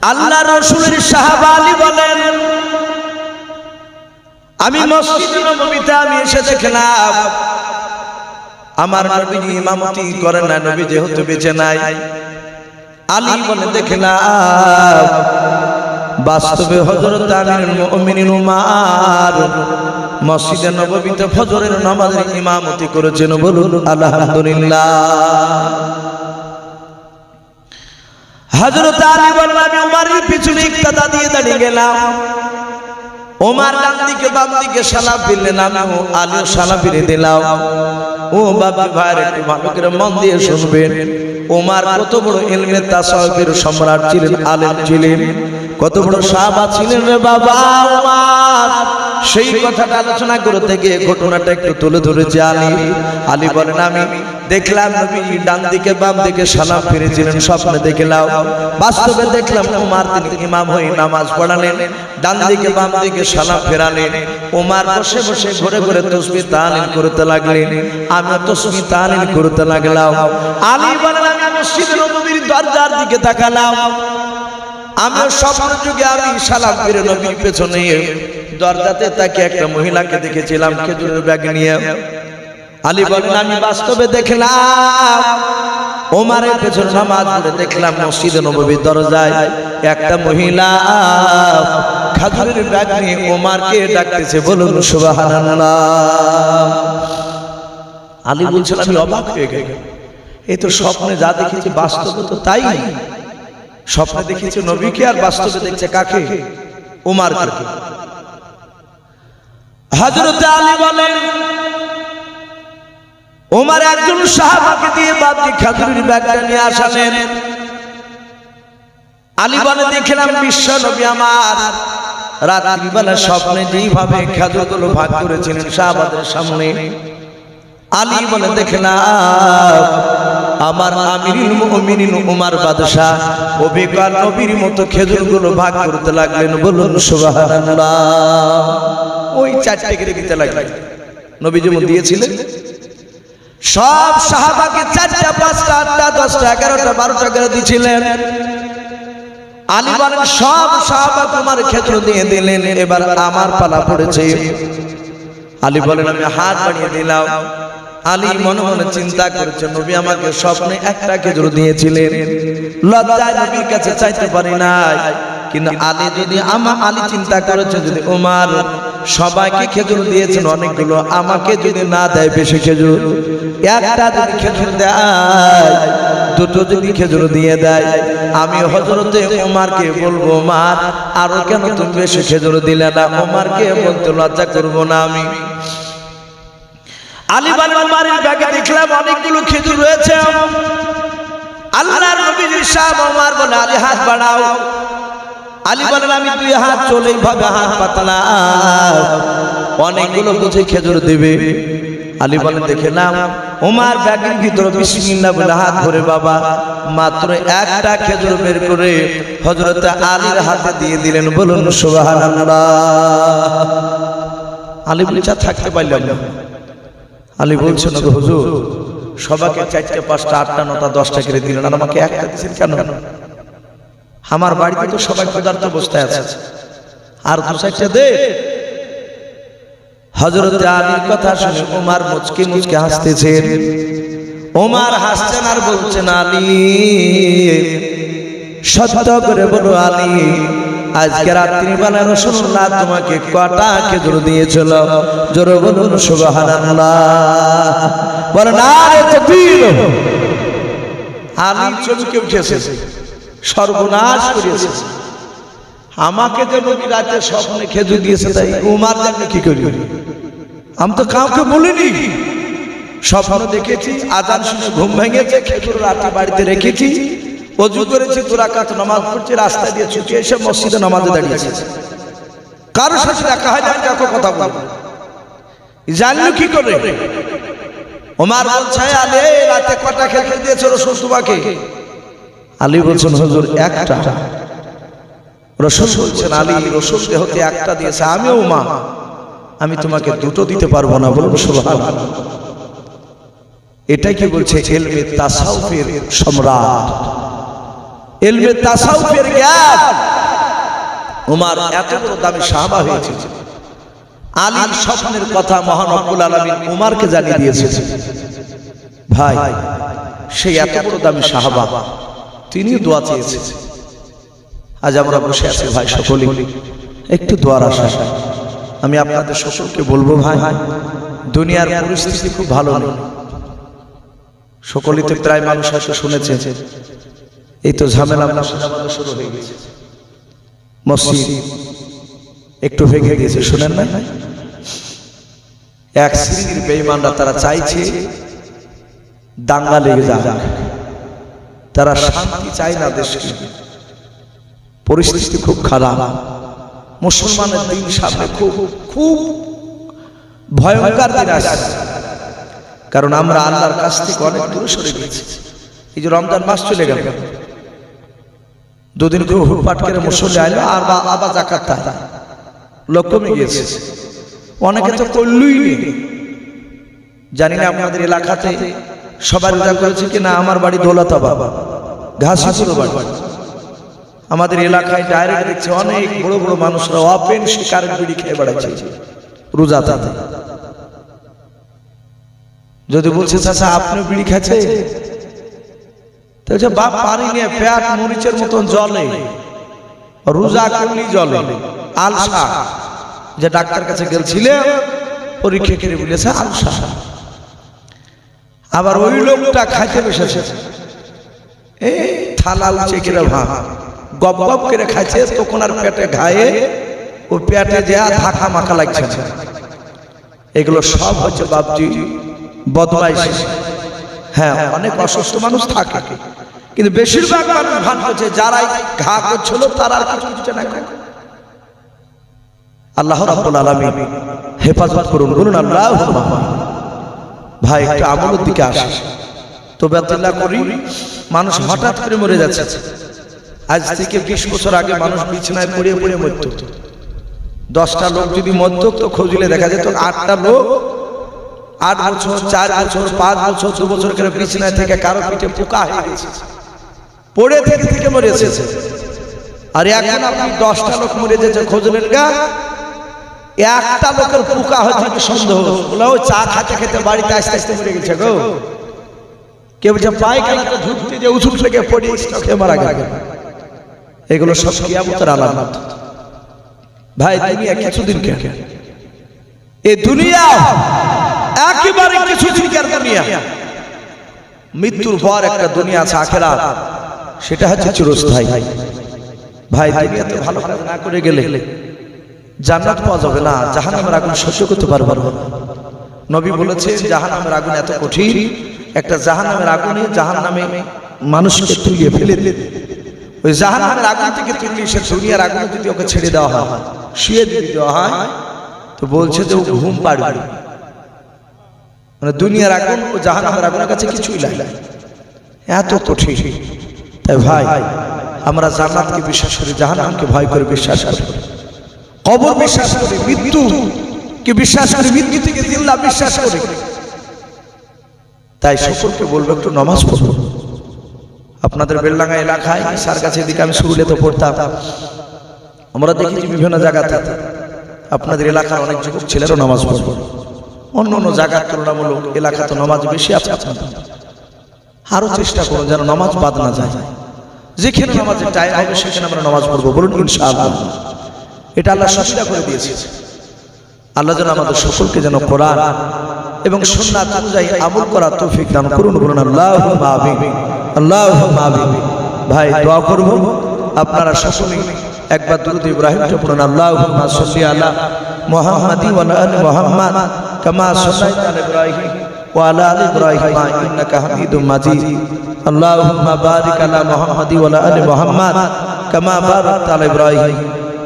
আল্লাহ রসুলের সাহাবা আলী বলেন আমি মসজিদ নবীতে আমি এসে দেখলাম আমার নবী ইমামতি করেন না নবী যেহেতু বেঁচে নাই। আলী বলে দেখলাম বাস্তবে হযরত আমিরুল মুমিনিন উমার মসজিদে নববীতে ফজরের নামাজের ইমামতি করেছেন বলুন আলহামদুলিল্লাহ। হযরত আলী বলেন আমি উমারের পিছনে ইক্তাদা দিয়ে দাঁড়িয়ে গেলাম। ওমার ডান দিকে বাম দিকে সালা ফিরলেন আমি আলীও সালা ফিরে দিলাম। ও বাবা ভাইয়ের একটু ভালো করে মন দিয়ে শুনবেন। ওমার কত বড় ইলমে তাসাউফের সম্রাট ছিলেন, আলেম ছিলেন। কত বড় সাহাবা ছিলেন রে বাবা ওমার সেই কথাটা আলোচনা করতে গিয়ে ঘটনাটা একটু তুলে ধরেছে আলী। আলী বলেন, আমি দেখলাম নবী ডান দিকে, বাম দিকে সালাম ফিরেছিলেন, স্বপ্নে দেখলাম বাস্তবে দেখলাম ওমার তিনি ইমাম হয়ে নামাজ পড়ালেন, ডান দিকে, বাম দিকে সালাম ফেরালেন। ওমার বসে বসে ঘুরে ঘুরে তসবি তালিল করতে লাগলেন। আমি তসবি তালিল করতে লাগলাম। আলী বলেন, আমি মসজিদ নবীর দরজার দিকে তাকালাম। আমি স্বপ্ন যুগে আমি সালাম ফিরে নবীর পেছনে। দরজাতে তাকে একটা মহিলাকে দেখেছিলাম, খেজুরের ব্যাগ নিয়ে। আলী বলেন আমি বাস্তবে দেখলাম ওমারের পেছনে নামাজ পড়ে দেখলাম মসজিদে নববীর দরজায় একটা মহিলা খাজুরের ব্যাগ নিয়ে ওমারকে ডাকতেছে বলুন সুবহানাল্লাহ। আলী বলছেন আমি অবাক হয়ে গেল এই তো স্বপ্নে যা দেখেছি বাস্তবে তো তাই। স্বপ্নে দেখেছি নবীকে আর বাস্তবে দেখছে কাকে? ওমার কাকে হযরত আলী বলেন ওমার একজন সাহাবাকে দিয়ে বাপজি খাজুরির ব্যাগটা নিয়ে আসালেন। আলী বলে, দেখলাম বিশ্ব নবী আমার। রাত্রিবেলা স্বপ্নে যেইভাবে খেজুরগুলো ভাগ করেছিলেন সাহাবাদের সামনে। আলী বলে, দেখলাম আমার আমিরুল মুমিনিন উমার বাদশাহ অভিজ্ঞ নবীর মতো খেজুরগুলো ভাগ করতে লাগলেন। বলুন, সুবহানাল্লাহ। ওই চারটে করে দিতে লাগলেন। নবী যেমন দিয়েছিলেন সব সাহাবাকে চারটা, পাঁচটা, আটটা, দশটা, এগারোটা, বারোটা করে দিয়েছিলেন আলী সব সাহাবা তোমার ক্ষেত্র দিয়ে দিলেন, এবার আমার পালা পড়েছে। আলী বলেন, আমি হাত বাড়িয়ে দিলাম। আলী মনে মনে চিন্তা করেছে, নবী আমাকে স্বপ্নে একটা খেজুর দিয়েছিলেন। লজ্জায় নবীর কাছে চাইতে পারি নাই। কিন্তু আলী যদি আমা আলী চিন্তা করেছে, যদি ওমার সবাইকে খেজুর দিয়েছেন অনেকগুলো। আমাকে যদি না দেয় বেশি খেজুর, একটা যদি খেজুর দেয়, দুটো যদি খেজুর দিয়ে দেয়, আমি হজরতে ওমারকে বলব মার আরও কেন তুমি বেশি খেজুর দিলে না? ওমারকে বলতে, লজ্জা করব না আমি। আলী বান ওমারের ব্যাগে দেখলাম অনেকগুলো খেজুর রয়েছে। আলী হাত বাড়াও। আলী বলেন আমি দুই হাত চলেই ভাবে হাত পাতলা। অনেকগুলো বুঝে খেজুর দেবে। আলী বলেন দেখলাম ওমার ব্যাগের ভিতরে বিসমিল্লাহ বলে হাত ধরে বাবা মাত্র একটা খেজুর বের করে হযরত আলীর হাতে দিয়ে দিলেন। বলুন সুবহানাল্লাহ। আলী বলে চা থাকতে পারলাম না। আলী বলছেন হুজুর সবাইকে চারটে পাঁচটা আটটা নটা দশটা করে দিলেন আর আমাকে একটা দিয়েছেন কেন? আমার বাড়িতে তো সবাই ক্ষুধার্ত অবস্থায় আছে। আর দু চারটে দে হজরত আলীর কথা শুনে ওমার মুচকে মুচকে হাসতেছেন। ওমার হাসছেন আর বলছেন, আলী, সত্য করে বলো আলী, আজকে রাত্রিবেলা রসুল্লাহ তোমাকে কটা খেজুর দিয়েছিল? জোরে বলুন, সুবহানাল্লাহ। বলেন আলী চমকে উঠেছে? সর্বনাশ করেছে আমাকে যে নবী রাতে স্বপ্নে খেজুর দিয়েছে তাই উমার জানলে কি করি আমি তো কাউকে বলিনি। স্বপ্ন দেখেছি, আজান শুনে ঘুম ভেঙেছে, খেজুর রাতে বাড়িতে রেখেছি, অজু করেছি, তোরা কাত নামাজ পড়ছে, রাস্তা দিয়ে ছুটে এসে মসজিদে নামাজে দাঁড়িয়েছে। কারোর সাথে দেখা হয় না কাউকে কথা বলব জানলো কি করে? ওমার বলছে আলে রাতে কটা খেজুর দিয়েছে রসুল তোমাকে? আলী বলছেন, হুজুর, একটা। রসুল বলছেন, আলী, রসুল হতে একটা দিয়েছে, আমিও মা। আমি তোমাকে দুটো দিতে পারব না। বলব সুবহান এটাই কি বলছে? এলমে তাসাউফের সম্রাট। এলমে তাসাউফের জ্ঞান। উমার এত বড় দামি সাহাবা হয়েছে। আলীর স্বপ্নের কথা মহান রব্বুল আলামিন উমারকে জানিয়ে দিয়েছে। ভাই সেই এত বড় দামি সাহাবা। তিনি দোয়া চেয়েছে আজ আমরা বসে আছি ভাই সকলে একটু দোয়ার আশা আমি আপনাদের সকলকে বলব ভাই দুনিয়ার পরিস্থিতি খুব ভালো নেই। সকলেই তো প্রায় মানুষ হয়তো শুনেছে এই তো ঝামেলা শুরু হয়ে গেছে। মসজিদ একটু ভেঙে গেছে শুনেন না? এক শ্রেণির বেঈমানরা তারা চাইছে দাঙ্গা লেগে যাক। তারা শান্তি চায় না দেশে পরিস্থিতি খুব খারাপ। মুসলমানের দিন সামনে খুব খুব ভয়ঙ্কর দিন আসছে। কারণ আমরা আল্লাহর কাছ থেকে অনেক দূরে সরে গেছি এই যে রমজান মাস চলে গেল। দুদিন করে হুটপাট করে মুসল্লি আইলো, আর বা আবার জাকাত তাই লোক কমে গিয়েছে। অনেকে তো করলই জানি না আপনাদের এলাকাতে সবার রোজা করেছে কি না আমার বাড়ি দৌলতা বাবা ঘাসিপুর বাড়ি। আমাদের এলাকায় ডাইরেক্ট দেখছে অনেক বড় বড় মানুষরা ওপেন শিকার বিড়ি খেয়ে বেড়াচ্ছে রোজা তাতে যদি বলছে চাচা আপনি বিড়ি খাচ্ছে বলছে, বাপ পারি নিয়ে পেট মরিচের মতন জলে রোজা করলি জলে। আলসা। যে ডাক্তার কাছে গেলছিলে পরীক্ষা করে বলেছে আলসা। আবার ওই লোকটা খাইতে বসেছে। এই থালা উঁচে করে ভাত। গপ গপ করে খাইছে, তখন আর পেটে ঘায়ে ও পেটে দেয়া ধাকা মাখা লাগছে এগুলো সব হচ্ছে বাপজি বদমাইশ। হ্যাঁ অনেক অসুস্থ মানুষ থাকে। কিন্তু বেশিরভাগ মানুষ ভান করছে যারাই ঘা করছিল, তারা আর কিছু কিছু না। আল্লাহ রাব্বুল আলামিন হেফাজত করুন, বলুন আল্লাহ ভাই, একটু আমলের দিকে আসে। তো বেতলা করি, মানুষ হঠাৎ করে মরে যাচ্ছে। আজ থেকে বিশ বছর আগে মানুষ বিছানায় পড়ে পড়ে মরত। দশটা লোক যদি মরত, তো খুঁজলে দেখা যেত আটটা লোক আট বছর, চার বছর, পাঁচ বছর, দু বছর করে বিছানায় থেকে কারও পিঠে পোকা হয়ে গেছে। পড়ে থেকে থেকে মরেছে আর এখন আপনি দশটা লোক মরে যেছে খুঁজলেন গা। একটা লোকের পোকা হচ্ছে কি সন্দেহ? বলে ও চা খাতে খেতে বাড়িতে আস্তে আস্তে মরে গেছে গো। কেউ বলছে পায়খানাতে ঢুকতে যে উঁচু থেকে পড়ে স্টকে মারা গেল। এগুলো সব কিয়ামতের আলামত। ভাই, দুনিয়া কিছুদিন কেন? এই দুনিয়া একেবারে কিছুদিনকার দুনিয়া? মৃত্যুর পর একটা দুনিয়া আছে আখেরা সেটা হচ্ছে চিরস্থায়ী। ভাই দুনিয়াতে ভালো কাজ না করে গেলে জান্নাত পাওয়া যাবে না, জাহান্নামের আগুন সহ্য করতে পারব না। নবী বলেছে জাহান্নামের আগুন এত কঠিন, একটা জাহান্নামের আগুনে জাহান্নামে মানুষকে তুলিয়ে ফেলে ওই জাহান্নামের আগুন থেকে তুলিয়ে সে দুনিয়ার আগুনে যদি ওকে ছেড়ে দেওয়া হয়, শুয়ে দিয়ে দেওয়া হয়, তো বলছে যে ও ঘুম পাড়বে। মানে দুনিয়ার আগুন ও জাহান্নামের আগুনের কাছে কিছুই লাগে। এত কঠিন। তাই ভাই, আমরা জান্নাতকে বিশ্বাস করি জাহান নামকে ভয় করে বিশ্বাস করি। কবর বিশ্বাস করি, মৃত্যু। কে বিশ্বাস করি, মৃত্যু থেকে জিল্লা বিশ্বাস করে। তাই সকলকে বলব, একটু নামাজ পড়ব আপনাদের বেলডাঙ্গা এলাকায় সার কাছে এদিকে আমি শুরুলে তো পড়তাম। আমরা দেখেছি বিভিন্ন জায়গাতে আপনাদের এলাকার অনেক যুবক ছেলেরও নামাজ পড়ব অন্য অন্য জায়গার তুলনামূলক এলাকা তো নামাজ বেশি আছে আপনাদের। আরও চেষ্টা করুন যেন নামাজ বাদ না যায়। যেখানে নামাজের টাইম হবে, সেখানে আমরা নামাজ পড়ব। বলুন, ইনশাআল্লাহ। এটা আল্লাহ সুবিধা করে দিয়েছে। আল্লাহ যেন আমাদের সকলকে যেন কোরআন এবং সুন্নাত অনুযায়ী আমল করা তৌফিক দান করুন, বলুন আল্লাহ মাবি আল্লাহ ভাই, দোয়া করব। আপনারা সকলে একবার দুরুদ ইব্রাহিমকে পড়ুন আল্লাহ সাল্লি আলা মুহাম্মাদি ওয়া আলি মুহাম্মাদ কামা সাল্লাইতা আলা ইব্রাহিম ওয়া আলা আলি ইব্রাহিম ইন্নাকা হামিদুম মাজিদ। আল্লাহুম্মা বারিক আলা মুহাম্মাদি ওয়া আলি মুহাম্মাদ কামা বারাকতা আলা ইব্রাহিম।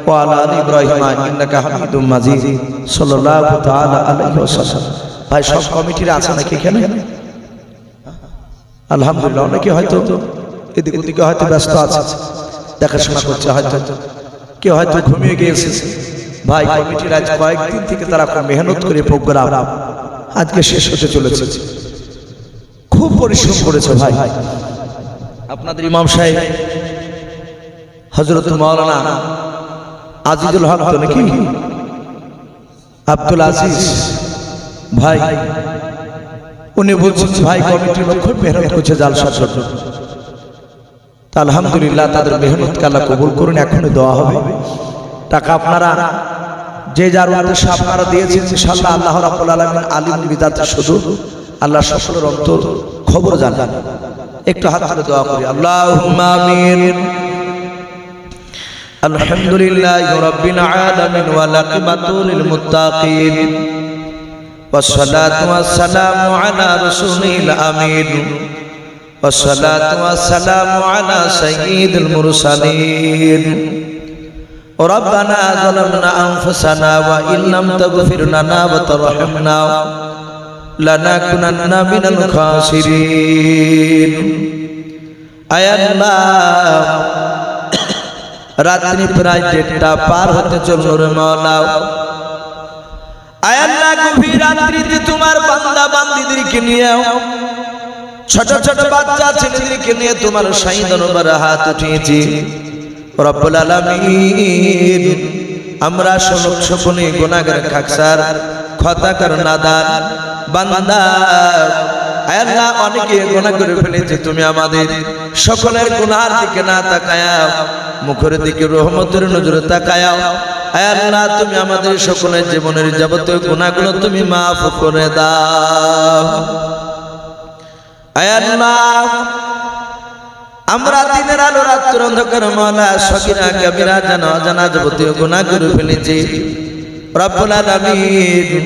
وعلى آل إبراهيم إنك حميد مجيد صلى الله تعالى عليه وسلم ভাই সব কমিটির আছে নাকি এখানে আলহামদুলিল্লাহ অনেকে হয়তো এদিক ওদিকে হয়তো ব্যস্ত আছে দেখাশোনা করছে হয়তো কেউ হয়তো ঘুমিয়ে গিয়েছে ভাই কমিটির আজ কয়েকদিন থেকে তারা খুব মেহনত করে প্রোগ্রাম আজকে শেষ হতে চলেছে খুব পরিশ্রম করেছে ভাই আপনাদের ইমাম সাহেব হজরত মৌলানা আজিজুল হক তো নাকি? আব্দুল আজিজ ভাই, উনি বলছেন ভাই কমিটি লক্ষ মেহনত করছে জালসা তা আলহামদুলিল্লাহ তাদের মেহনত কাল্লা কবুল করুন, এখনই দেওয়া হবে। টাকা আপনারা যে যার উদ্দেশ্যে আপনারা দিয়েছেন, ইনশাআল্লাহ আল্লাহ রাব্বুল আলামিন আলিম বিদাতে শুধু আল্লাহ সকলের অন্তর খবর জানান। একটু হাত তুলে দোয়া করি আমিন। الحمد لله رب العالمين والعاقبة للمتقين والصلاة والسلام على رسوله الأمين والصلاة والسلام على سيد المرسلين ربنا ظلمنا أنفسنا وإن لم تغفر لنا وترحمنا لنكونن من الخاسرين أي الله রাত্রি প্রায় দেড়টা পার হতে চলল রে মাওলা আয় আল্লাহ গভীর রাত্রিতে তোমার বান্দা বান্দিদেরকে নিয়ে ছোট ছোট বাচ্চা ছেলেদেরকে নিয়ে তোমার সাই দরবার হাত উঠিয়েছি। রব্বুল আমরা শোনক সকলে গুনাহগার খাকসার খতাকার নাদান বান্দা। আয় আল্লাহ অনেকে গুনাহ করে ফেলেছে, তুমি আমাদের সকলের গুনার দিকে না তাকায়া মুখের দিকে রহমতের নজরে তাকায়াও। আয় আল্লাহ, তুমি আমাদের সকলের জীবনের যাবতীয় গুণাগুলো তুমি মাফ করে দাও। আল্লাহ, আমরা দিনের আলো রাত্র অন্ধকার মালা সকিরা, কবিরা জানা অজানা যাবতীয় গুণা করে ফেলেছি। রব্বুল আলামিন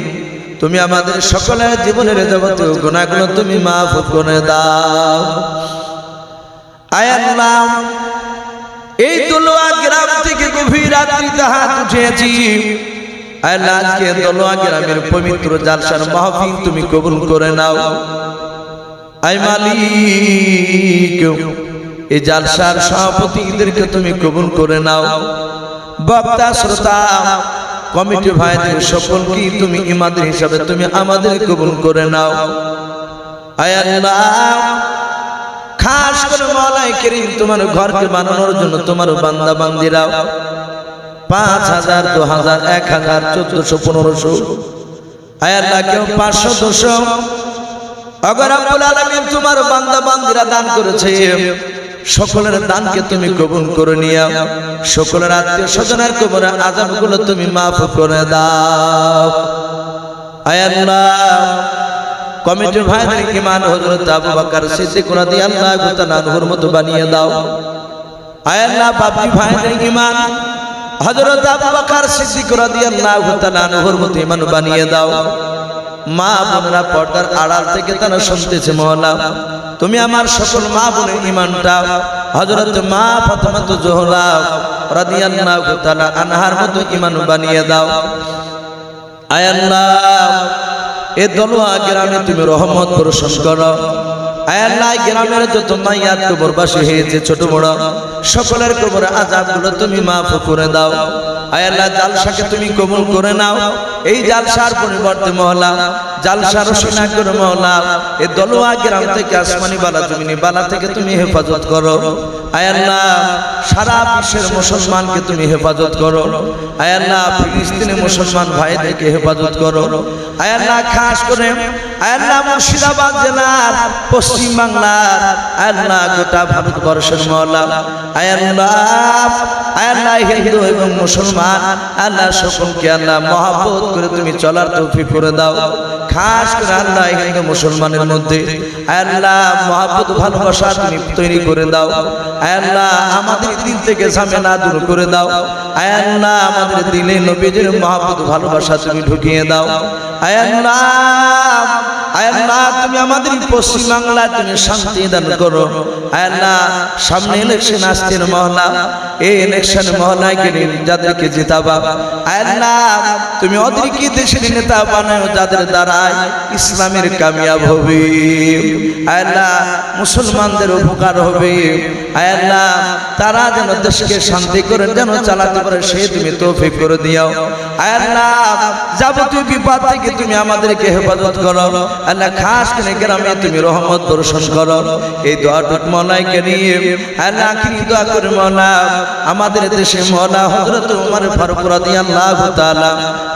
তুমি আমাদের সকলের জীবনের যাবতীয় গুণাগুলো তুমি মাফ করে দাও। আয় আল্লাহ এই দলোয়া গ্রাম থেকে গভীর রাত্রিতে হাত পবিত্র জালসার তুমি কবুল করে নাও। আই এই জালসার সভাপতিদেরকে তুমি কবুল করে নাও। বক্তা, শ্রোতা কমিটি ভাইদের সকলকে তুমি ইমাদের হিসাবে তুমি আমাদের কবুল করে নাও। খাস করে মলাই করিম তোমার ঘরকে বানানোর জন্য তোমার বান্দা বান্দিরা পাঁচ হাজার দু হাজার এক হাজার চোদ্দশো পনেরোশো। আয়াল্লাহ কেউ পাঁচশো দুশো। অগর আব্বুল আলমিন তোমার বান্দা বান্দিরা দান করেছে। সকলের দানকে তুমি কবুল করে নিও সকলের আত্মীয় স্বজনের কবরের আজাবগুলো তুমি মাফ করে দাও। আয়াল্লাহ কমিটির ভাইদের ইমান হযরত আবু বকর সিদ্দিক রাদিয়াল্লাহু তাআলা আনহুর মতো বানিয়ে দাও। আয় আল্লাহ, বাপি ভাইদের ইমান হযরত আবু বকর সিদ্দিক রাদিয়াল্লাহু তাআলা আনহুর মতো ইমান বানিয়ে দাও। মা বোনেরা পর্দার আড়াল থেকে তারা শুনতেছে মওলা তুমি আমার সকল মা বোনের ইমানটা হযরত মা ফাতেমা তো জোহরা রাদিয়াল্লাহু তাআলা আনহার মতো ইমান বানিয়ে দাও। আয় আল্লাহ, এ দলোয়া গ্রামে তুমি রহমত বর্ষণ করো। আয়াল্লাহ গ্রামের যত মাইয়াত কবরবাসী হয়েছে, ছোট বড়, সকলের কবর আজাবগুলো তুমি মাফ করে দাও। আয়াল্লাহ জালসাকে তুমি কবুল করে নাও। এই জালসার পরিবর্তে মহলা জালসার রসিনা করে মহলা এ দলোয়া গ্রাম থেকে আসমানি বালা জমিনি, বালা থেকে তুমি হেফাজত করো। আয়াল্লাহ সারা বিশ্বের মুসলমানকে তুমি হেফাজত করো। আয়াল্লাহ ফিলিস্তিনি মুসলমান ভাইদেরকে হেফাজত করো। আয়াল্লাহ খাস করে আয়াল্লাহ মুর্শিদাবাদ জেলার পশ্চিম বাংলার আয়াল্লাহ গোটা ভারতবর্ষের মহলা আয়াল্লাহ আয়াল্লাহ হিন্দু এবং মুসলমান আল্লাহ সকলকে আল্লাহ মহাব্বত করে তুমি চলার তৌফিক করে দাও। খাস করে আল্লাহ হিন্দু মুসলমানের মধ্যে। আল্লাহ মহাব্বত, ভালোবাসা তুমি তৈরি করে দাও। আল্লাহ আমাদের দিন থেকে ঝামেলা দূর করে দাও। আল্লাহ আমাদের দিলে নবীদের মহাব্বত, ভালোবাসা তুমি ঢুকিয়ে দাও। আল্লাহ আল্লাহ আমাদের পশ্চিম বাংলায় তুমি শান্তি দান করো। আল্লাহ, সামনে ইলেকশন আসছেন মহলা এই ইলেকশন মহলায় গেলে যাদেরকে জিতাবা। আল্লাহ, তুমি ওদেরকে দেশের নেতা বানাও, যাদের দ্বারায় ইসলামের কামিয়াব হবে। আল্লাহ, মুসলমানদের উপকার হবে। আল্লাহ, তারা যেন দেশকে শান্তি করে, যেন চালাতে পারে, সে তুমি তৌফিক করে দিও। আল্লাহ, যাবতীয় বিপদ থেকে তুমি আমাদেরকে হেফাজত করো। আল্লাহ, খাস করে গ্রামে তুমি রহমত বর্ষণ করো। এই দোয়াটুক মনাইকে নিয়ে আল্লাহ আখিরি দোয়া করে মনা? আমাদের দেশে মনা হযরত ওমর ফারুক রাদিয়াল্লাহু তাআলা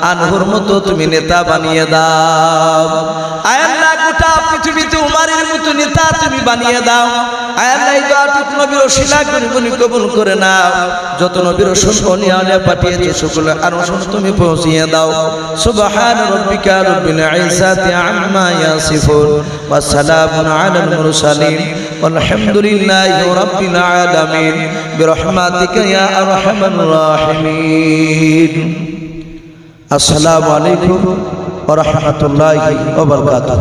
আনহুর মতো তুমি নেতা বানিয়ে দাও। আয় গোটা মতো নেতা তুমি বানিয়ে দাও। আয় আল্লাহ, এই দোয়াটুক নবীর ওসিলা করে বলি কবুল করে নাও। যত নবীর অনিয়ালে পাঠিয়েছে সকলে আর তুমি পৌঁছিয়ে দাও। সুবহান রাব্বিকা রব্বিল ইজ্জাতি আম্মা ইয়াসিফুন। ওয়া সালামুন আলাল মুরসালিন والحمد لله رب العالمين برحمتك يا ارحم الراحمين السلام عليكم ورحمة الله وبركاته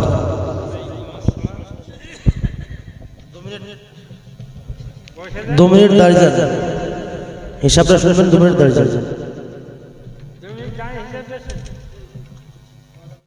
দু মিনিট দাঁড়িয়ে যান হিসাবটা শুনবেন দু মিনিট দাঁড়িয়ে যান